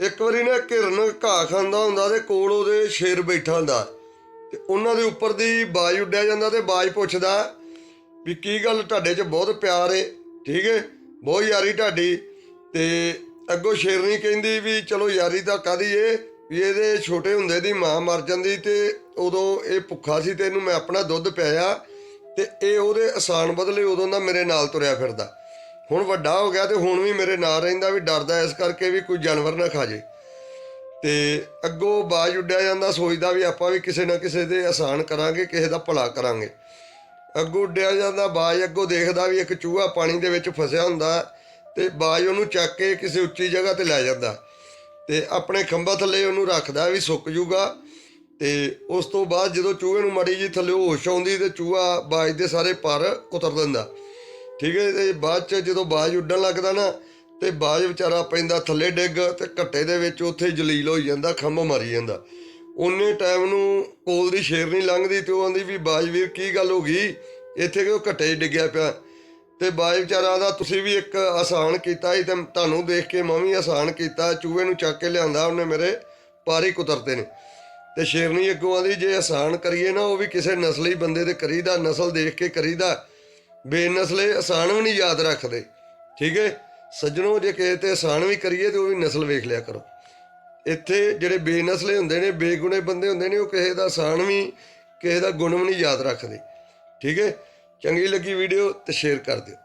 ਇੱਕ ਵਾਰੀ ਨਾ ਘਿਰਨ ਘਾਹ ਖਾਂਦਾ ਹੁੰਦਾ ਤੇ ਕੋਲ ਉਹਦੇ ਸ਼ੇਰ ਬੈਠਾ ਹੁੰਦਾ। ਤੇ ਉਹਨਾਂ ਦੇ ਉੱਪਰ ਦੀ ਬਾਜ ਉੱਡਿਆ ਜਾਂਦਾ ਤੇ ਬਾਜ ਪੁੱਛਦਾ ਵੀ ਕੀ ਗੱਲ ਤੁਹਾਡੇ 'ਚ ਬਹੁਤ ਪਿਆਰ ਏ? ਠੀਕ ਏ? ਬਹੁਤ ਯਾਰੀ ਤੁਹਾਡੀ। ਤੇ ਅੱਗੋਂ ਸ਼ੇਰਨੀ ਕਹਿੰਦੀ ਵੀ ਚਲੋ ਯਾਰੀ ਤਾਂ ਕਾਦੀ ਏ? ਵੀ ਇਹਦੇ ਛੋਟੇ ਹੁੰਦੇ ਦੀ ਮਾਂ ਮਰ ਜਾਂਦੀ ਤੇ ਉਦੋਂ ਇਹ ਭੁੱਖਾ ਸੀ ਤੇ ਇਹਨੂੰ ਮੈਂ ਆਪਣਾ ਦੁੱਧ ਪਿਆਇਆ ਤੇ ਇਹ ਉਹਦੇ ਆਸਾਨ ਬਦਲੇ ਉਦੋਂ ਦਾ ਮੇਰੇ ਨਾਲ ਤੁਰਿਆ ਫਿਰਦਾ। ਹੁਣ ਵੱਡਾ ਹੋ ਗਿਆ ਤੇ ਹੁਣ ਵੀ ਮੇਰੇ ਨਾਲ ਰਹਿੰਦਾ ਵੀ ਡਰਦਾ ਇਸ ਕਰਕੇ ਵੀ ਕੋਈ ਜਾਨਵਰ ਨਾ ਖਾ ਜੇ। ਤੇ ਅੱਗੋਂ ਬਾਜ ਉੱਡਿਆ ਜਾਂਦਾ, ਸੋਚਦਾ ਵੀ ਆਪਾਂ ਵੀ ਕਿਸੇ ਨਾ ਕਿਸੇ ਦੇ ਆਸਾਨ ਕਰਾਂਗੇ, ਕਿਸੇ ਦਾ ਭਲਾ ਕਰਾਂਗੇ। ਅੱਗੋਂ ਉੱਡਿਆ ਜਾਂਦਾ, ਬਾਜ ਅੱਗੋਂ ਦੇਖਦਾ ਵੀ ਇੱਕ ਚੂਹਾ ਪਾਣੀ ਦੇ ਵਿੱਚ ਫਸਿਆ ਹੁੰਦਾ ਤੇ ਬਾਜ ਉਹਨੂੰ ਚੱਕ ਕੇ ਕਿਸੇ ਉੱਚੀ ਜਗ੍ਹਾ ਤੇ ਲੈ ਜਾਂਦਾ ਤੇ ਆਪਣੇ ਖੰਭਾ ਥੱਲੇ ਉਹਨੂੰ ਰੱਖਦਾ ਵੀ ਸੁੱਕ ਜੂਗਾ ਤੇ ਉਸ ਤੋਂ ਬਾਅਦ ਜਦੋਂ ਚੂਹੇ ਨੂੰ ਮੜੀ ਜੀ ਥੱਲੇ ਹੋਸ਼ ਆਉਂਦੀ ਤੇ ਚੂਹਾ ਬਾਜ ਦੇ ਸਾਰੇ ਪਰ ਕੁਤਰ ਦਿੰਦਾ। ਠੀਕ ਹੈ ਤੇ ਬਾਅਦ ਚ ਜਦੋਂ ਬਾਜ ਉੱਡਣ ਲੱਗਦਾ ਨਾ, ਤੇ ਬਾਜ ਵਿਚਾਰਾ ਪੈਂਦਾ ਥੱਲੇ ਡਿੱਗ, ਤੇ ਘੱਟੇ ਦੇ ਵਿੱਚ ਉੱਥੇ ਜਲੀਲ ਹੋਈ ਜਾਂਦਾ, ਖੰਭ ਮਾਰੀ ਜਾਂਦਾ। ਉਹਨੇ ਟਾਈਮ ਨੂੰ ਕੋਲ ਦੀ ਸ਼ੇਰਨੀ ਲੰਘਦੀ, ਤੇ ਉਹ ਆਂਦੀ ਵੀ, ਬਾਜ ਵੀਰ, ਕੀ ਗੱਲ ਹੋ ਗਈ? ਇੱਥੇ ਕਿਉਂ ਘੱਟੇ 'ਚ ਡਿੱਗਿਆ ਪਿਆ? ਤੇ ਬਾਜ ਵਿਚਾਰਾ ਦਾ ਤੁਸੀਂ ਵੀ ਇੱਕ ਆਸਾਨ ਕੀਤਾ ਸੀ, ਤੇ ਤੁਹਾਨੂੰ ਦੇਖ ਕੇ ਮੈਂ ਵੀ ਆਸਾਨ ਕੀਤਾ, ਚੂਹੇ ਨੂੰ ਚੱਕ ਕੇ ਲਿਆਂਦਾ ਉਹਨੇ ਮੇਰੇ ਪਾਰੀ ਕੁਤਰਤੇ ਨੇ। ਤੇ ਸ਼ੇਰਨੀ ਅੱਗੋਂ ਆਂਦੀ, ਜੇ ਆਸਾਨ ਕਰੀਏ ਨਾ, ਉਹ ਵੀ ਕਿਸੇ ਨਸਲੀ ਬੰਦੇ ਤੇ ਕਰੀਦਾ, ਨਸਲ ਦੇਖ ਕੇ ਕਰੀਦਾ ਬੇਨਸਲੇ ਆਸਾਨ ਵੀ ਨਹੀਂ ਯਾਦ ਰੱਖਦੇ। ਠੀਕ ਹੈ? ਸੱਜਣੋ, ਜੇ ਕਿਸੇ ਤੇ ਆਸਾਨ ਵੀ ਕਰੀਏ ਤੇ ਉਹ ਵੀ ਨਸਲ ਵੇਖ ਲਿਆ ਕਰੋ। ਇੱਥੇ ਜਿਹੜੇ ਬੇਨਸਲੇ ਹੁੰਦੇ ਨੇ, ਬੇਗੁਣੇ ਬੰਦੇ ਹੁੰਦੇ ਨੇ, ਉਹ ਕਿਸੇ ਦਾ ਆਸਾਨ ਵੀ, ਕਿਸੇ ਦਾ ਗੁਣ ਵੀ ਨਹੀਂ ਯਾਦ ਰੱਖਦੇ। ਠੀਕ ਹੈ? ਚੰਗੀ ਲੱਗੀ ਵੀਡੀਓ ਤੇ ਸ਼ੇਅਰ ਕਰ ਦਿਓ।